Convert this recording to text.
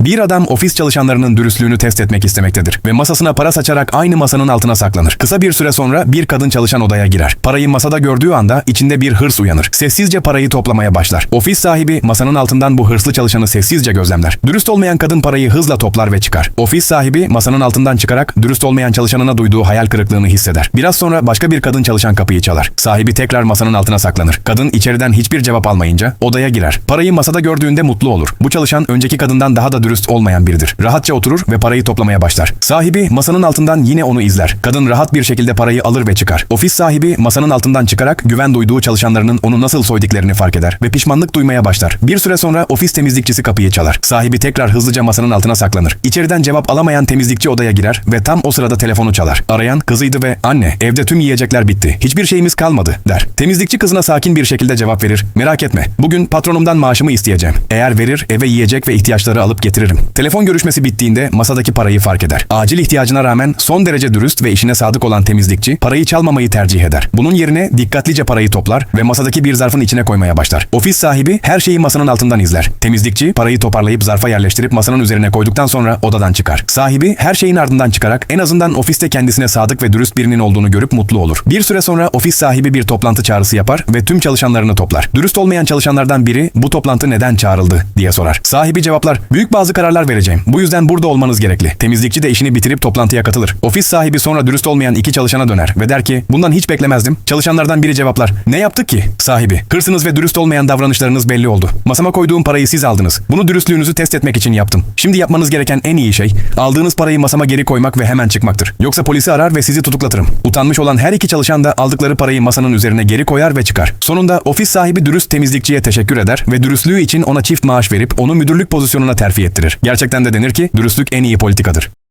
Bir adam ofis çalışanlarının dürüstlüğünü test etmek istemektedir ve masasına para saçarak aynı masanın altına saklanır. Kısa bir süre sonra bir kadın çalışan odaya girer. Parayı masada gördüğü anda içinde bir hırs uyanır. Sessizce parayı toplamaya başlar. Ofis sahibi masanın altından bu hırslı çalışanı sessizce gözlemler. Dürüst olmayan kadın parayı hızla toplar ve çıkar. Ofis sahibi masanın altından çıkarak dürüst olmayan çalışanına duyduğu hayal kırıklığını hisseder. Biraz sonra başka bir kadın çalışan kapıyı çalar. Sahibi tekrar masanın altına saklanır. Kadın içeriden hiçbir cevap almayınca odaya girer. Parayı masada gördüğünde mutlu olur. Bu çalışan önceki kadından daha da dürüst olmayan biridir. Rahatça oturur ve parayı toplamaya başlar. Sahibi masanın altından yine onu izler. Kadın rahat bir şekilde parayı alır ve çıkar. Ofis sahibi masanın altından çıkarak güven duyduğu çalışanlarının onu nasıl soyduklarını fark eder ve pişmanlık duymaya başlar. Bir süre sonra ofis temizlikçisi kapıyı çalar. Sahibi tekrar hızlıca masanın altına saklanır. İçeriden cevap alamayan temizlikçi odaya girer ve tam o sırada telefonu çalar. Arayan kızıydı ve anne evde tüm yiyecekler bitti. Hiçbir şeyimiz kalmadı der. Temizlikçi kızına sakin bir şekilde cevap verir. Merak etme. Bugün patronumdan maaşımı isteyeceğim. Eğer verir eve yiyecek ve ihtiyaçları alıp getiririm. Telefon görüşmesi bittiğinde masadaki parayı fark eder. Acil ihtiyacına rağmen son derece dürüst ve işine sadık olan temizlikçi parayı çalmamayı tercih eder. Bunun yerine dikkatlice parayı toplar ve masadaki bir zarfın içine koymaya başlar. Ofis sahibi her şeyi masanın altından izler. Temizlikçi parayı toparlayıp zarfa yerleştirip masanın üzerine koyduktan sonra odadan çıkar. Sahibi her şeyin ardından çıkarak en azından ofiste kendisine sadık ve dürüst birinin olduğunu görüp mutlu olur. Bir süre sonra ofis sahibi bir toplantı çağrısı yapar ve tüm çalışanlarını toplar. Dürüst olmayan çalışanlardan biri bu toplantı neden çağrıldı diye sorar. Sahibi cevaplar büyük bazı kararlar vereceğim. Bu yüzden burada olmanız gerekli. Temizlikçi de işini bitirip toplantıya katılır. Ofis sahibi sonra dürüst olmayan iki çalışana döner ve der ki bundan hiç beklemezdim. Çalışanlardan biri cevaplar ne yaptık ki? Sahibi hırsınız ve dürüst olmayan davranışlarınız belli oldu. Masama koyduğum parayı siz aldınız. Bunu dürüstlüğünüzü test etmek için yaptım. Şimdi yapmanız gereken en iyi şey aldığınız parayı masama geri koymak ve hemen çıkmaktır. Yoksa polisi arar ve sizi tutuklatırım. Utanmış olan her iki çalışan da aldıkları parayı masanın üzerine geri koyar ve çıkar. Sonunda ofis sahibi dürüst temizlikçiye teşekkür eder ve dürüstlüğü için ona çift maaş verip onu müdürlük pozisyonuna terfi ettirir. Gerçekten de denir ki dürüstlük en iyi politikadır.